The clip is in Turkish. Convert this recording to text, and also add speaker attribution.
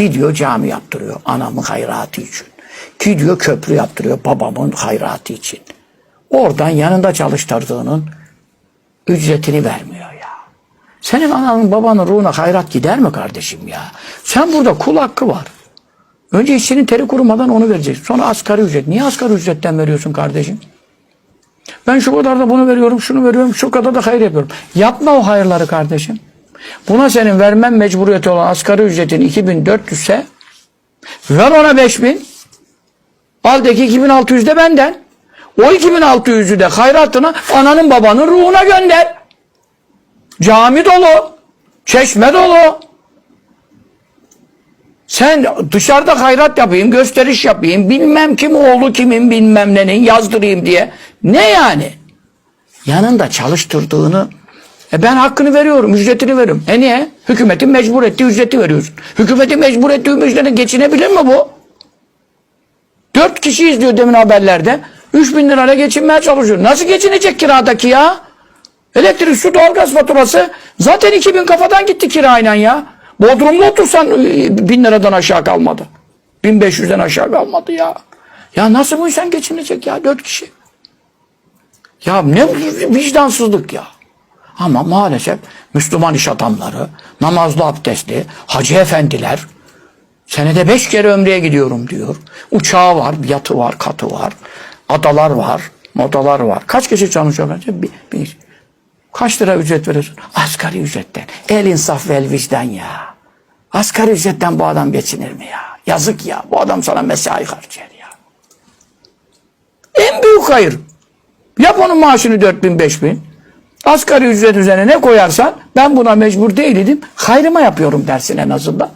Speaker 1: Gidiyor cami yaptırıyor anamın hayratı için. Gidiyor köprü yaptırıyor babamın hayratı için. Oradan yanında çalıştırdığının ücretini vermiyor ya. Senin ananın babanın ruhuna hayrat gider mi kardeşim ya? Sen burada kul hakkı var. Önce işçinin teri kurumadan onu vereceksin. Sonra asgari ücret. Niye asgari ücretten veriyorsun kardeşim? Ben şu kadar da bunu veriyorum, şunu veriyorum, şu kadar da hayır yapıyorum. Yapma o hayırları kardeşim. Buna senin vermen mecburiyeti olan asgari ücretin 2400 ise ver ona 5000. Aldaki 2600 de benden. O 2600'ü de hayratına ananın babanın ruhuna gönder. Cami dolu. Çeşme dolu. Sen dışarıda hayrat yapayım, gösteriş yapayım, bilmem kim oğlu kimin bilmem nenin yazdırayım diye. Ne yani? Yanında çalıştırdığını e ben hakkını veriyorum, ücretini veriyorum. E niye? Hükümetin mecbur ettiği ücreti veriyorsun. Hükümetin mecbur ettiği ücrete geçinebilir mi bu? Dört kişi izliyor demin haberlerde. Üç bin lirayla geçinmeye çalışıyor. Nasıl geçinecek kiradaki ya? Elektrik, su, doğalgaz faturası zaten 2000 kafadan gitti kirayla ya. Bodrum'da otursan e, bin liradan aşağı kalmadı. 1500'den aşağı kalmadı ya. Ya nasıl bu insan geçinecek ya dört kişi? Ya ne vicdansızlık ya. Ama maalesef Müslüman iş adamları, namazlı abdestli, hacı efendiler senede beş kere ömreye gidiyorum diyor. Uçağı var, yatı var, katı var, adalar var, modalar var. Kaç kişi çalışıyor bence? Bir, bir. Kaç lira ücret veriyorsun? Asgari ücretten. El insaf ve el vicdan ya. Asgari ücretten bu adam geçinir mi ya? Yazık ya. Bu adam sana mesai harcar ya. En büyük hayır. Yap onun maaşını 4000 5000. Asgari ücret üzerine ne koyarsan ben buna mecbur değilim. Hayrıma yapıyorum dersin en azından.